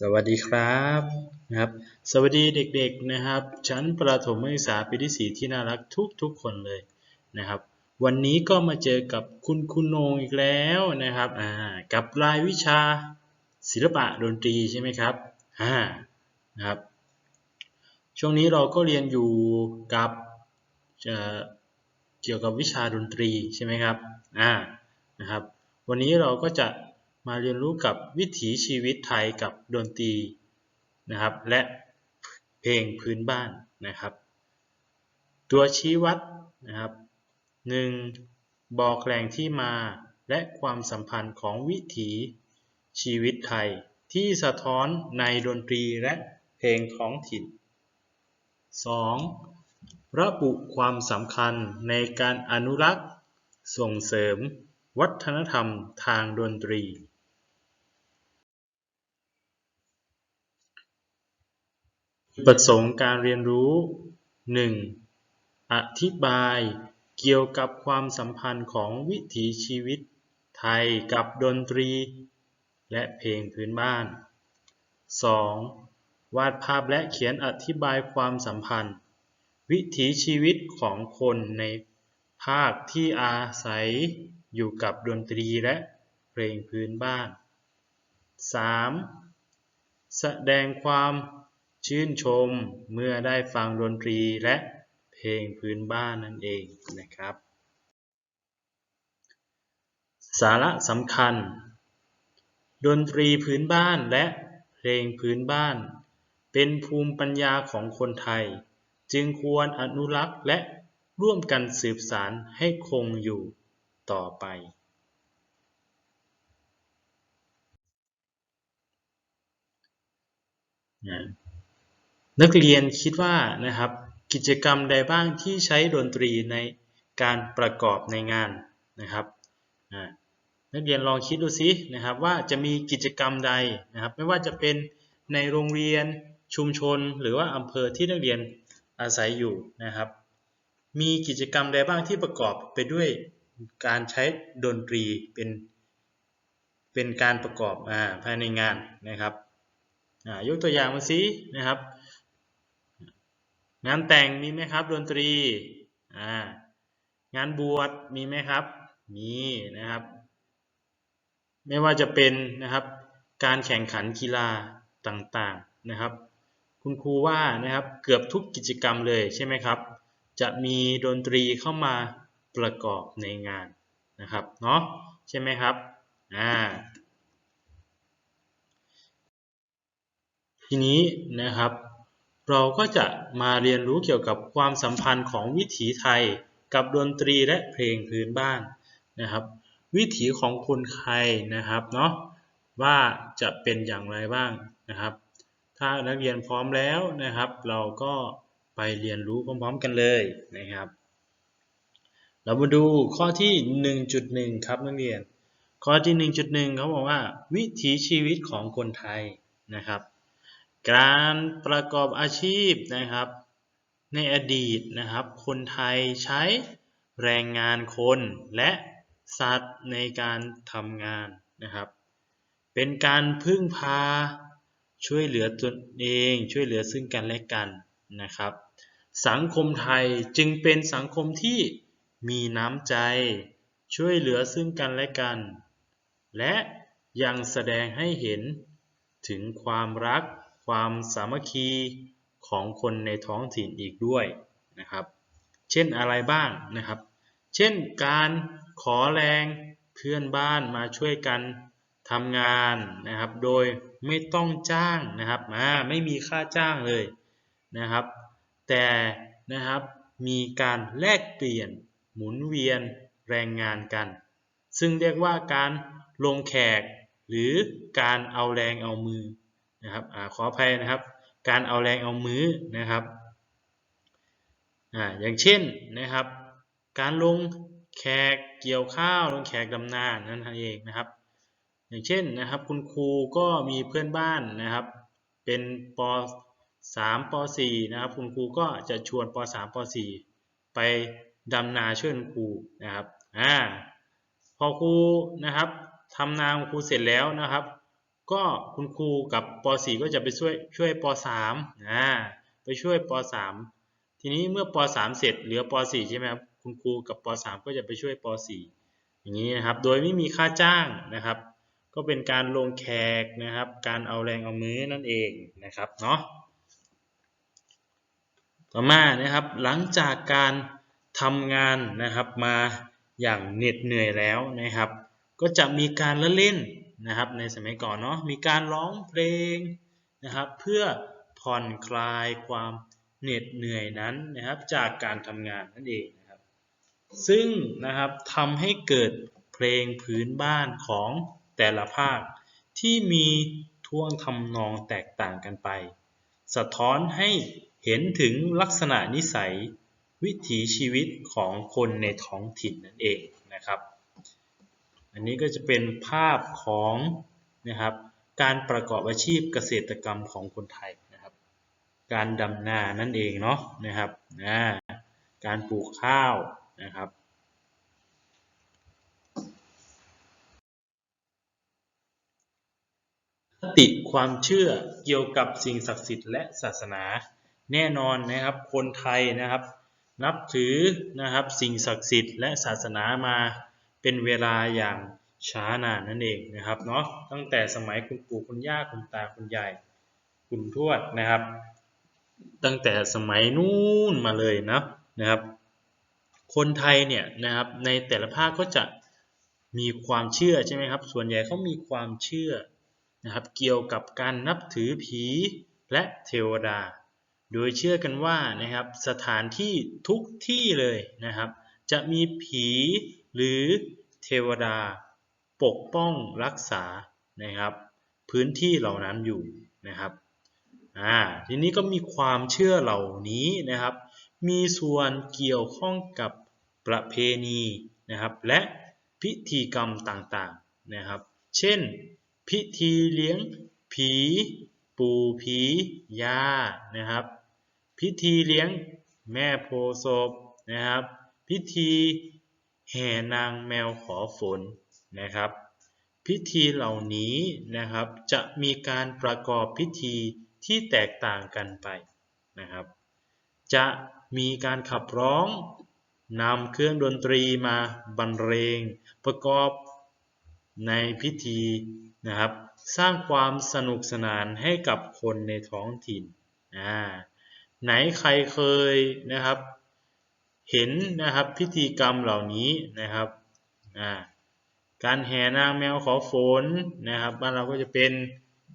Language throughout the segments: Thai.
สวัสดีครับนะครับ สวัสดีเด็กๆนะครับ ชั้นประถมศึกษาปีที่สีที่น่ารักทุกๆคนเลยนะครับ วันนี้ก็มาเจอกับคุณคุณโนงอีกแล้วนะครับอ่ากับรายวิชาศิลปะดนตรีใช่ไหมครับอ่านะครับ ช่วงนี้เราก็เรียนอยู่กับเกี่ยวกับวิชาดนตรีใช่ไหมครับอ่านะครับ วันนี้เราก็จะ มาเรียนรู้กับวิถีชีวิตไทยกับดนตรีนะครับ และเพลงพื้นบ้านนะครับ ตัวชี้วัดนะครับ 1. บอกแหล่งที่มาและความสัมพันธ์ของวิถีชีวิตไทย ที่สะท้อนในดนตรีและเพลงท้องถิ่น 2. ระบุความสำคัญในการอนุรักษ์ ส่งเสริมวัฒนธรรมทางดนตรี ประสงค์การเรียนรู้ 1. อธิบายเกี่ยวกับความสัมพันธ์ของวิถีชีวิตไทยกับดนตรี และเพลงพื้นบ้าน 2. วาดภาพและเขียนอธิบายความสัมพันธ์ วิถีชีวิตของคนในภาคที่อาศัยอยู่กับดนตรีและเพลงพื้นบ้าน 3. แสดงความ ชื่นชมเมื่อได้ฟังดนตรีและเพลงพื้นบ้านนั่นเองนะครับ สาระสำคัญ ดนตรีพื้นบ้านและเพลงพื้นบ้าน เป็นภูมิปัญญาของคนไทย จึงควรอนุรักษ์และร่วมกันสืบสานให้คงอยู่ต่อไป นักเรียนคิดว่านะครับ กิจกรรมใดบ้างที่ใช้ดนตรีในการประกอบในงานนะครับนักเรียนลองคิดดูสินะครับว่าจะมีกิจกรรมใดนะครับ ไม่ว่าจะเป็นในโรงเรียนชุมชน หรือว่าอำเภอที่นักเรียนอาศัยอยู่นะครับ มีกิจกรรมใดบ้างที่ประกอบไปด้วยการใช้ดนตรีเป็นเป็นการประกอบอภายในงานนะครับยกตัวอย่างมาสินะครับ งานแต่งมีไหมครับ ดนตรีอ่างานบวชมีไหมครับ มีนะครับ ไม่ว่าจะเป็นนะครับ การแข่งขันกีฬาต่างๆนะครับ คุณครูว่านะครับเกือบทุกกิจกรรมเลยใช่ไหมครับ จะมีดนตรีเข้ามาประกอบในงานนะครับเนาะใช่ไหมครับอ่าทีนี้นะครับ เราก็จะมาเรียนรู้เกี่ยวกับความสัมพันธ์ของวิถีไทยกับดนตรีและเพลงพื้นบ้านนะครับ วิถีของคนไทยนะครับเนาะว่าจะเป็นอย่างไรบ้างนะครับ ถ้านักเรียนพร้อมแล้วนะครับ เราก็ไปเรียนรู้พร้อมๆกันเลยนะครับ เรามาดูข้อที่ 1.1 ครับนักเรียน ข้อที่ 1.1เขาบอกว่า วิถีชีวิตของคนไทยนะครับ การประกอบอาชีพนะครับ ในอดีตนะครับ คนไทยใช้แรงงานคนและสัตว์ในการทำงานนะครับ เป็นการพึ่งพาช่วยเหลือตนเองช่วยเหลือซึ่งกันและกันนะครับ สังคมไทยจึงเป็นสังคมที่มีน้ำใจ ช่วยเหลือซึ่งกันและกัน และยังแสดงให้เห็นถึงความรัก ความสามัคคีของคนในท้องถิ่นอีกด้วยนะครับ เช่นอะไรบ้างนะครับ เช่นการขอแรงเพื่อนบ้านมาช่วยกันทำงานนะครับ โดยไม่ต้องจ้างนะครับไม่มีค่าจ้างเลยนะครับ แต่นะครับมีการแลกเปลี่ยนหมุนเวียนแรงงานกัน ซึ่งเรียกว่าการลงแขกหรือการเอาแรงเอามือ นะครับอขออภัยนะครับ การเอาแรงเอามือนะครับออย่างเช่นนะครับ การลงแขกเกี่ยวข้าวลงแขกดำนานั่นเองนะครับ อย่างเช่นนะครับ คุณครูก็มีเพื่อนบ้านนะครับ เป็นป .3 ป .4 นะครับ คุณครูก็จะชวนป .3 ป .4 ไปดำนาช่วยคุณครูนะครับอ่าพอครูนะครับทำนาครูเสร็จแล้วนะครับ ก็คุณครูกับป .4 ก็จะไปช่วยช่วยป .3 นะไปช่วยป .3 ทีนี้เมื่อป .3 เสร็จเหลือป .4 ใช่ไหมครับคุณครูกับป .3 ก็จะไปช่วยป .4 อย่างนี้นะครับ โดยไม่มีค่าจ้างนะครับ ก็เป็นการลงแขกนะครับ การเอาแรงเอามือนั่นเองนะครับเนาะต่อมานะครับ หลังจากการทำงานนะครับมาอย่างเหน็ดเหนื่อยแล้วนะครับ ก็จะมีการละเล่น นะครับในสมัยก่อนเนาะมีการร้องเพลงนะครับเพื่อผ่อนคลายความเหน็ดเหนื่อยนั้นนะครับจากการทำงานนั่นเองนะครับซึ่งนะครับทำให้เกิดเพลงพื้นบ้านของแต่ละภาค ที่มีท่วงทำนองแตกต่างกันไป สะท้อนให้เห็นถึงลักษณะนิสัยวิถีชีวิตของคนในท้องถิ่นนั่นเองนะครับ อันนี้ก็จะเป็นภาพของนะครับการประกอบอาชีพเกษตรกรรมของคนไทยนะครับ การดำนานั่นเองเนาะนะครับนะการปลูกข้าวนะครับคติความเชื่อเกี่ยวกับสิ่งศักดิ์สิทธิ์และศาสนาแน่นอนนะครับคนไทยนะครับ นับถือนะครับสิ่งศักดิ์สิทธิ์และศาสนามา เป็นเวลาอย่างช้านานนั่นเองนะครับเนาะตั้งแต่สมัยคุณปู่คุณย่าคุณตาคุณยายคุณทวดนะครับ ตั้งแต่สมัยนู้นมาเลยนะนะครับ คนไทยเนี่ยนะครับในแต่ละภาคก็จะมีความเชื่อใช่ไหมครับ ส่วนใหญ่เขามีความเชื่อนะครับ เกี่ยวกับการนับถือผีและเทวดา โดยเชื่อกันว่านะครับสถานที่ทุกที่เลยนะครับ จะมีผี หรือเทวดาปกป้องรักษานะครับ พื้นที่เหล่านั้นอยู่นะครับอ่าทีนี้ก็มีความเชื่อเหล่านี้นะครับ มีส่วนเกี่ยวข้องกับประเพณีนะครับ และพิธีกรรมต่างๆนะครับ เช่น พิธีเลี้ยงผี ปู่ผียานะครับ พิธีเลี้ยงแม่โพศพนะครับ พิธี แห่นางแมวขอฝนนะครับ พิธีเหล่านี้นะครับจะมีการประกอบพิธีที่แตกต่างกันไปนะครับ จะมีการขับร้องนำเครื่องดนตรีมาบรรเลงประกอบในพิธีนะครับ สร้างความสนุกสนานให้กับคนในท้องถิ่นอ่าไหนใครเคยนะครับ เห็นนะครับพิธีกรรมเหล่านี้นะครับการแห่นางแมวขอฝนนะครับบ้านเราก็จะเป็น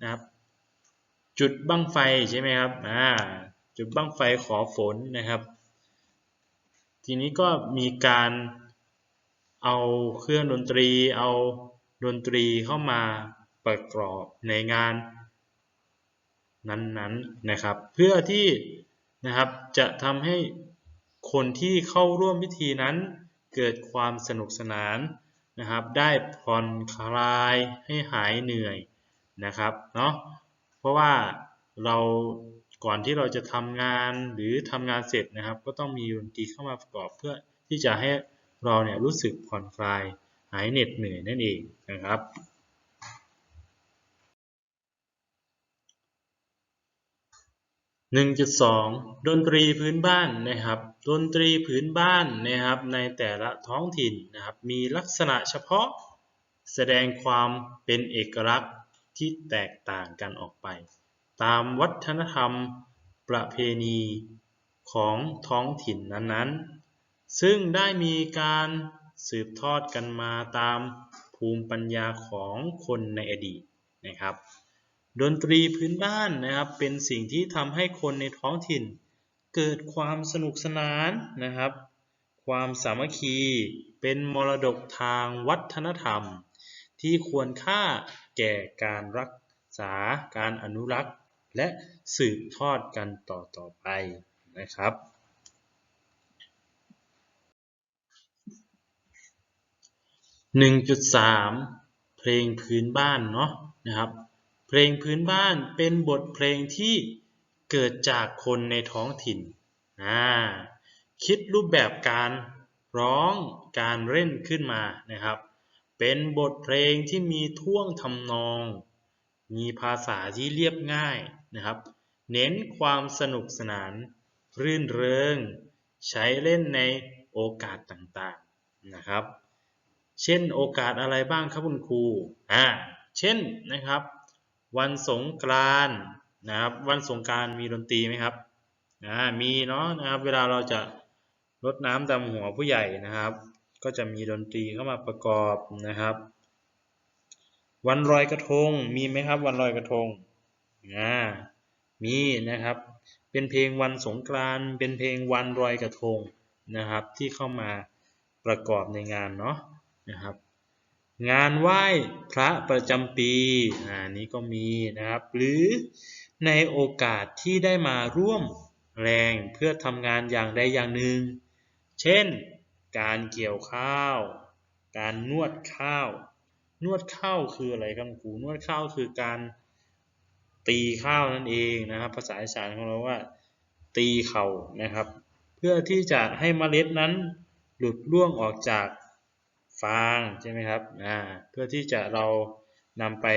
นะครับจุดบั้งไฟใช่ไหมครับอ่าจุดบั้งไฟขอฝนนะครับ ทีนี้ก็มีการเอาเครื่องดนตรี เอาดนตรีเข้ามาประกอบในงานนั้นๆนนนะครับ เพื่อที่นะครับจะทำให้ คนที่เข้าร่วมพิธีนั้นเกิดความสนุกสนานนะครับ ได้ผ่อนคลายให้หายเหนื่อยนะครับเนาะเพราะว่าเราก่อนที่เราจะทำงานหรือทำงานเสร็จนะครับ ก็ต้องมีดนตรีเข้ามาประกอบเพื่อที่จะให้เราเนี่ยรู้สึกผ่อนคลายหายเหน็ดเหนื่อยนั่นเองนะครับ 1.2 ดนตรีพื้นบ้านนะครับ ดนตรีพื้นบ้านนะครับในแต่ละท้องถิ่นนะครับ มีลักษณะเฉพาะแสดงความเป็นเอกลักษณ์ที่แตกต่างกันออกไป ตามวัฒนธรรมประเพณีของท้องถิ่นนั้นๆ ซึ่งได้มีการสืบทอดกันมาตามภูมิปัญญาของคนในอดีตนะครับ ดนตรีพื้นบ้านนะครับเป็นสิ่งที่ทำให้คนในท้องถิ่น เกิดความสนุกสนานนะครับ ความสามัคคีเป็นมรดกทางวัฒนธรรม ที่ควรค่าแก่การรักษาการอนุรักษ์ และสืบทอดกันต่อต่อไปนะครับหนึ่งจุดสามเพลงพื้นบ้านเนาะนะครับ เพลงพื้นบ้านเป็นบทเพลงที่เกิดจากคนในท้องถิ่น คิดรูปแบบการร้องการเล่นขึ้นมานะครับ เป็นบทเพลงที่มีท่วงทำนอง มีภาษาที่เรียบง่ายนะครับ เน้นความสนุกสนาน รื่นเริง ใช้เล่นในโอกาสต่างๆนะครับ เช่นโอกาสอะไรบ้างครับคุณครู อ่า เช่นนะครับ วันสงกรานนะครับวันสงกรานมีดนตรีไหมครับอ่ามีเนาะนะครับเวลาเราจะรดน้ำดำหัวผู้ใหญ่นะครับ ก็จะมีดนตรีเข้ามาประกอบนะครับ วันลอยกระทงมีไหมครับ วันลอยกระทงอ่ามีนะครับ เป็นเพลงวันสงกรานเป็นเพลงวันลอยกระทงนะครับ ที่เข้ามาประกอบในงานเนาะนะครับ งานไหว้พระประจำปีอ่านี้ก็มีนะครับ หรือในโอกาสที่ได้มาร่วมแรงเพื่อทำงานอย่างใดอย่างหนึ่ง เช่น การเกี่ยวข้าว การนวดข้าว นวดข้าวคืออะไรครับครูนวดข้าวคือการตีข้าวนั่นเองนะครับ ภาษาอีสานของเราว่า ตีเข่านะครับ เพื่อที่จะให้เมล็ดนั้นหลุดร่วงออกจาก ฟางใช่ไหมครับอ่าเพื่อที่จะเรานำไป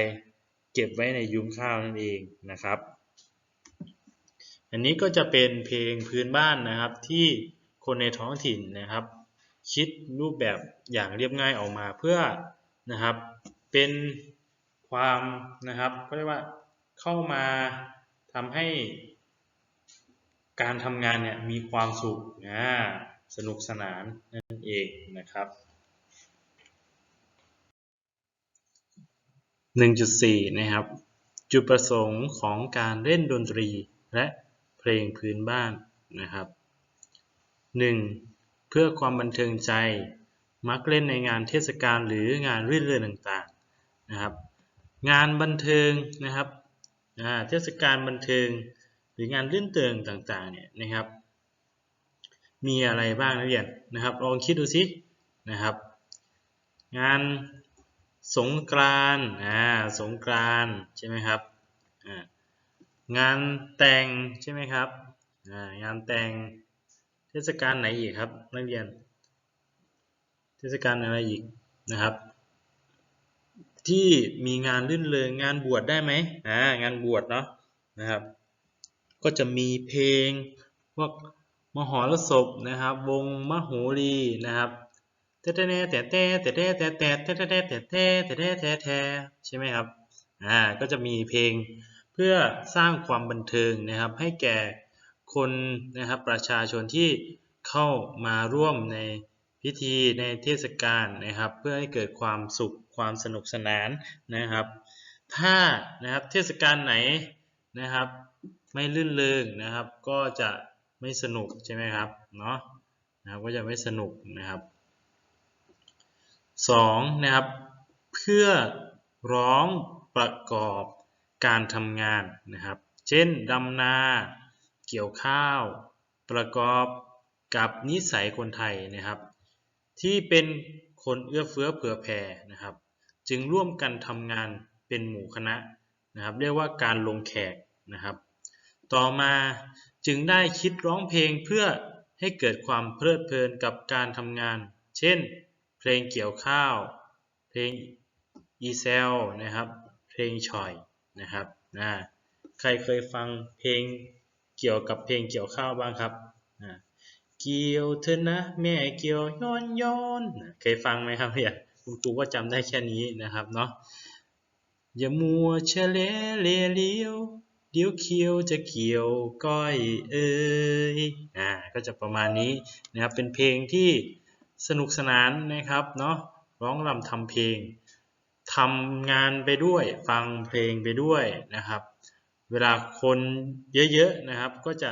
เก็บไว้ในยุ้งข้าวนั่นเองนะครับ อันนี้ก็จะเป็นเพลงพื้นบ้านนะครับที่คนในท้องถิ่นนะครับ คิดรูปแบบอย่างเรียบง่ายออกมาเพื่อนะครับเป็นความนะครับก็เรียกว่าเข้ามาทำให้การทำงานเนี่ยมีความสุขนะสนุกสนานนั่นเองนะครับ 1.4 นะครับ จุดประสงค์ของการเล่นดนตรีและเพลงพื้นบ้านนะครับ 1. เพื่อความบันเทิงใจ มักเล่นในงานเทศกาลหรืองานรื่นเริงต่างๆนะครับ งานบันเทิงนะครับเทศกาลบันเทิงหรืองานรื่นเริงต่างๆเนี่ยนะครับ มีอะไรบ้างนักเรียนนะครับ ลองคิดดูสินะครับ งาน สงกรานต์อ่าสงกรานต์ใช่ไหมครับอ่างานแต่งใช่ไหมครับอ่างานแต่งเทศกาลไหนอีกครับนักเรียน เทศกาลอะไรอีกนะครับ ที่มีงานรื่นเริงงานบวชได้ไหมอ่างานบวชเนาะนะครับ ก็จะมีเพลงพวกมหรสพนะครับ วงมโหรีนะครับ แต่แต่แต่แต่แต่แต่แต่แต่แต่แต่แต่แต่แต่แต่แต่แต่ใช่ไหมครับอ่าก็จะมีเพลงเพื่อสร้างความบันเทิงนะครับ ให้แก่คนนะครับประชาชนที่เข้ามาร่วมในพิธีในเทศกาลนะครับ เพื่อให้เกิดความสุขความสนุกสนานนะครับ ถ้านะครับเทศกาลไหนนะครับ ไม่ลื่นเริงนะครับ ก็จะไม่สนุกใช่ไหมครับเนาะนะครับก็จะไม่สนุกนะครับ 2. นะครับ เพื่อร้องประกอบการทำงานนะครับ เช่นดำนา เกี่ยวข้าว ประกอบกับนิสัยคนไทยนะครับ ที่เป็นคนเอื้อเฟื้อเผื่อแผ่นะครับ จึงร่วมกันทำงานเป็นหมู่คณะนะครับ เรียกว่าการลงแขกนะครับ ต่อมาจึงได้คิดร้องเพลงเพื่อให้เกิดความเพลิดเพลินกับการทำงาน เช่น เพลงเกี่ยวข้าว เพลงอีเซลนะครับ เพลงชอยนะครับนะใครเคยฟังเพลงเกี่ยวกับเพลงเกี่ยวข้าวบ้างครับนะเกี่ยวเธอนะแม่เกี่ยวย้อนย้อนเคยฟังไหมครับเนี่ยคุณครูก็จำได้แค่นี้นะครับเนาะอย่ามัวเฉลเลเลียวเดี๋ยวเคียวจะเกี่ยวก้อยเอ้ยอ่าก็จะประมาณนี้นะครับเป็นเพลงที่ สนุกสนานนะครับเนาะร้องรำทำเพลงทำงานไปด้วยฟังเพลงไปด้วยนะครับ เวลาคนเยอะๆนะครับก็จะ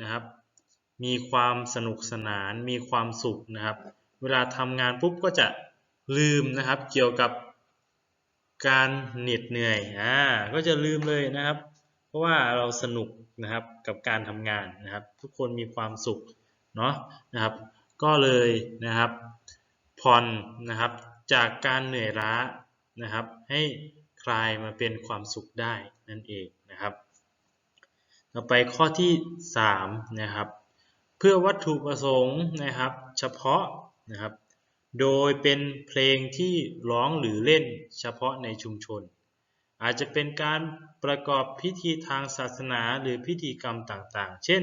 นะครับมีความสนุกสนานมีความสุขนะครับ เวลาทำงานปุ๊บก็จะลืมนะครับ เกี่ยวกับการเหน็ดเหนื่อยอ่าก็จะลืมเลยนะครับ เพราะว่าเราสนุกนะครับกับการทำงานนะครับ ทุกคนมีความสุขเนาะนะครับ ก็เลยนะครับผ่อนนะครับจากการเหนื่อยล้านะครับ ให้คลายมาเป็นความสุขได้นั่นเองนะครับ ต่อไปข้อที่3นะครับ เพื่อวัตถุประสงค์นะครับ เฉพาะนะครับ โดยเป็นเพลงที่ร้องหรือเล่นเฉพาะในชุมชน อาจจะเป็นการประกอบพิธีทางศาสนาหรือพิธีกรรมต่างๆ เช่น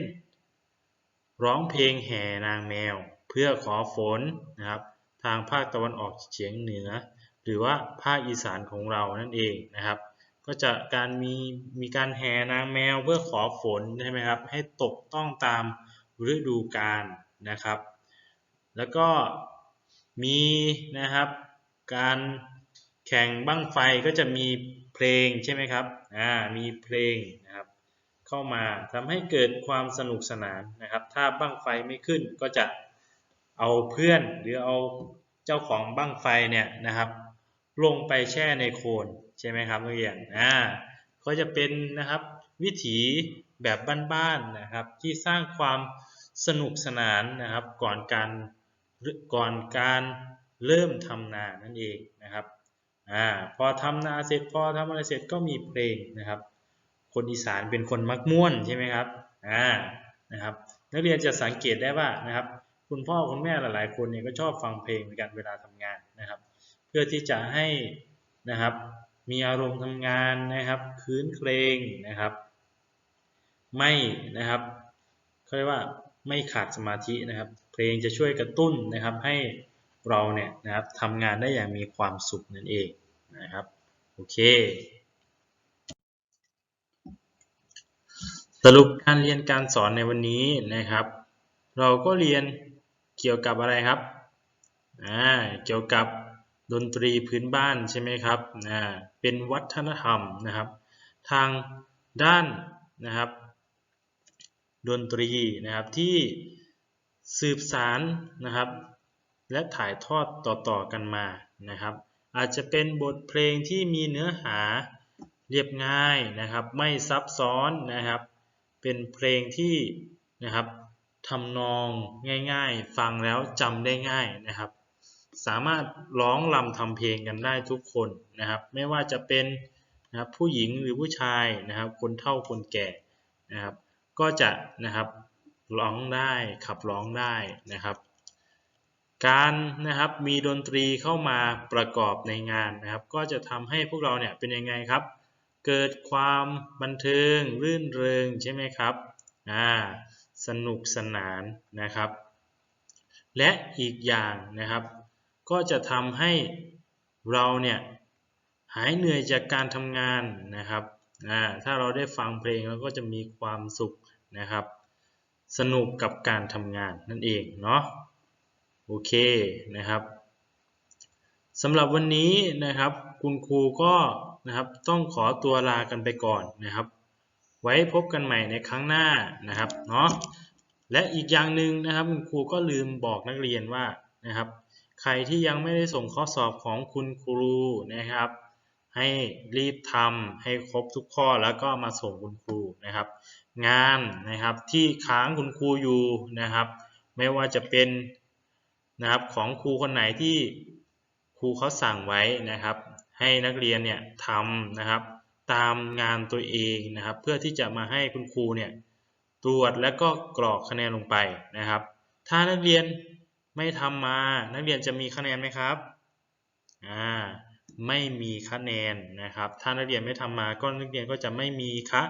ร้องเพลงแห่นางแมว เพื่อขอฝนนะครับทางภาคตะวันออกเฉียงเหนือ หรือว่าภาคอีสานของเรานั่นเองนะครับ ก็จะการมีมีการแห่นางแมวเพื่อขอฝนใช่ไหมครับให้ตกต้องตามฤดูกาลนะครับ แล้วก็มีนะครับการแข่งบั้งไฟก็จะมีเพลงใช่ไหมครับอ่ามีเพลงนะครับเข้ามาทำให้เกิดความสนุกสนานนะครับ ถ้าบั้งไฟไม่ขึ้นก็จะ เอาเพื่อนหรือเอาเจ้าของบั้งไฟเนี่ยนะครับ ลงไปแช่ในโคลนใช่ไหมครับนักเรียนอ่าก็จะเป็นนะครับวิถีแบบบ้านๆนะครับ ที่สร้างความสนุกสนานนะครับ ก่อนการก่อนการเริ่มทำนานั่นเองนะครับอ่าพอทำนาเสร็จพอทำอะไรเสร็จก็มีเพลงนะครับ คนอีสานเป็นคนมักม่วนใช่ไหมครับอ่านะครับ นักเรียนจะสังเกตได้ว่านะครับ คุณพ่อคุณแม่หลายๆ คนเนี่ยก็ชอบฟังเพลงในการเวลาทำงานนะครับ เพื่อที่จะให้นะครับมีอารมณ์ทำงานนะครับคืนเพลงนะครับ ไม่นะครับเขาเรียกว่าไม่ขาดสมาธินะครับ เพลงจะช่วยกระตุ้นนะครับให้เราเนี่ยนะครับทำงานได้อย่างมีความสุขนั่นเองนะครับโอเค สรุปการเรียนการสอนในวันนี้นะครับ เราก็เรียน เกี่ยวกับอะไรครับอ่าเกี่ยวกับดนตรีพื้นบ้านใช่ไหมครับอ่าเป็นวัฒนธรรมนะครับ ทางด้านนะครับ ดนตรีนะครับที่สืบสารนะครับ และถ่ายทอดต่อๆกันมานะครับ อาจจะเป็นบทเพลงที่มีเนื้อหาเรียบง่ายนะครับ ไม่ซับซ้อนนะครับ เป็นเพลงที่นะครับ ทำนองง่ายๆ ฟังแล้วจำได้ง่ายนะครับ สามารถร้องลำทำเพลงกันได้ทุกคนนะครับ ไม่ว่าจะเป็นนะครับผู้หญิงหรือผู้ชายนะครับ คนเฒ่าคนแก่นะครับ ก็จะนะครับร้องได้ขับร้องได้นะครับ การนะครับมีดนตรีเข้ามาประกอบในงานนะครับ ก็จะทำให้พวกเราเนี่ยเป็นยังไงครับ เกิดความบันเทิงรื่นเริงใช่ไหมครับอ่า สนุกสนานนะครับ และอีกอย่างนะครับ ก็จะทำให้เราเนี่ยหายเหนื่อยจากการทำงานนะครับถ้าเราได้ฟังเพลงเราก็จะมีความสุขนะครับ สนุกกับการทำงานนั่นเองเนาะโอเคนะครับสำหรับวันนี้นะครับ คุณครูก็นะครับต้องขอตัวลากันไปก่อนนะครับ ไว้พบกันใหม่ในครั้งหน้านะครับเนาะและอีกอย่างหนึ่งนะครับคุณครูก็ลืมบอกนักเรียนว่านะครับ ใครที่ยังไม่ได้ส่งข้อสอบของคุณครูนะครับ ให้รีบทำให้ครบทุกข้อแล้วก็มาส่งคุณครูนะครับ งานนะครับที่ค้างคุณครูอยู่นะครับ ไม่ว่าจะเป็นนะครับของครูคนไหนที่ครูเขาสั่งไว้นะครับ ให้นักเรียนเนี่ยทำนะครับ ตามงานตัวเองนะครับ เพื่อที่จะมาให้คุณครูเนี่ยตรวจและก็กรอกคะแนนลงไปนะครับ ถ้านักเรียนไม่ทำมา นักเรียนจะมีคะแนนไหมครับอ่าไม่มีคะแนนนะครับ ถ้านักเรียนไม่ทำมาก็นักเรียนก็จะไม่มีคะ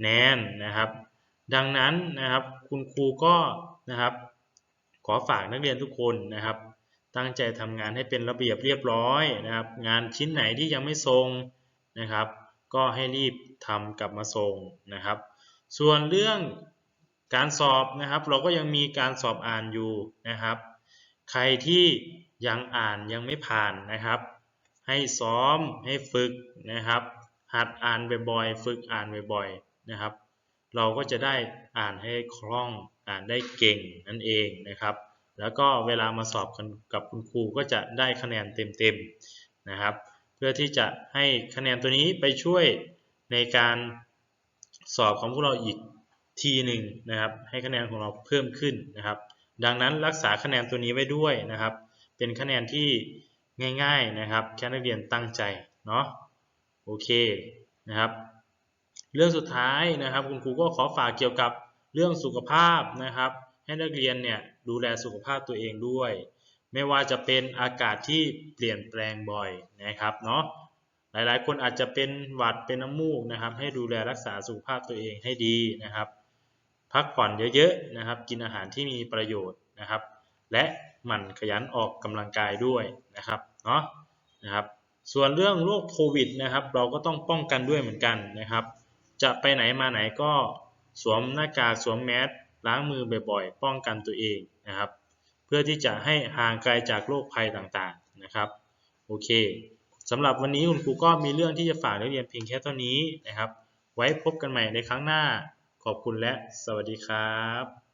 แนนนะครับ ดังนั้นนะครับคุณครูก็นะครับ ขอฝากนักเรียนทุกคนนะครับ ตั้งใจทำงานให้เป็นระเบียบเรียบร้อยนะครับ งานชิ้นไหนที่ยังไม่ส่งนะครับ ก็ให้รีบทำกลับมาส่งนะครับ ส่วนเรื่องการสอบนะครับ เราก็ยังมีการสอบอ่านอยู่นะครับ ใครที่ยังอ่านยังไม่ผ่านนะครับ ให้ซ้อมให้ฝึกนะครับ หัดอ่านบ่อยๆฝึกอ่านบ่อยๆนะครับ เราก็จะได้อ่านให้คล่องอ่านได้เก่งนั่นเองนะครับ แล้วก็เวลามาสอบกันกับคุณครูก็จะได้คะแนนเต็มๆนะครับ เพื่อที่จะให้คะแนนตัวนี้ไปช่วยในการสอบของพวกเราอีกทีหนึ่งนะครับ ให้คะแนนของเราเพิ่มขึ้นนะครับ ดังนั้นรักษาคะแนนตัวนี้ไว้ด้วยนะครับ เป็นคะแนนที่ง่ายๆนะครับ แค่นักเรียนตั้งใจเนาะโอเคนะครับ เรื่องสุดท้ายนะครับ คุณครูก็ขอฝากเกี่ยวกับเรื่องสุขภาพนะครับ ให้นักเรียนเนี่ยดูแลสุขภาพตัวเองด้วย ไม่ว่าจะเป็นอากาศที่เปลี่ยนแปลงบ่อยนะครับเนาะหลายๆ คนอาจจะเป็นหวัดเป็นน้ำมูกนะครับ ให้ดูแลรักษาสุขภาพตัวเองให้ดีนะครับ พักผ่อนเยอะๆนะครับ กินอาหารที่มีประโยชน์นะครับ และหมั่นขยันออกกำลังกายด้วยนะครับเนาะนะครับ ส่วนเรื่องโรคโควิดนะครับ เราก็ต้องป้องกันด้วยเหมือนกันนะครับ จะไปไหนมาไหนก็สวมหน้ากากสวมแมสล้างมือบ่อยๆ ป้องกันตัวเองนะครับ เพื่อที่จะให้ห่างไกลจากโรคภัยต่างๆนะครับโอเคสำหรับวันนี้คุณครูก็มีเรื่องที่จะฝากนักเรียนเพียงแค่เท่านี้นะครับ ไว้พบกันใหม่ในครั้งหน้าขอบคุณและสวัสดีครับ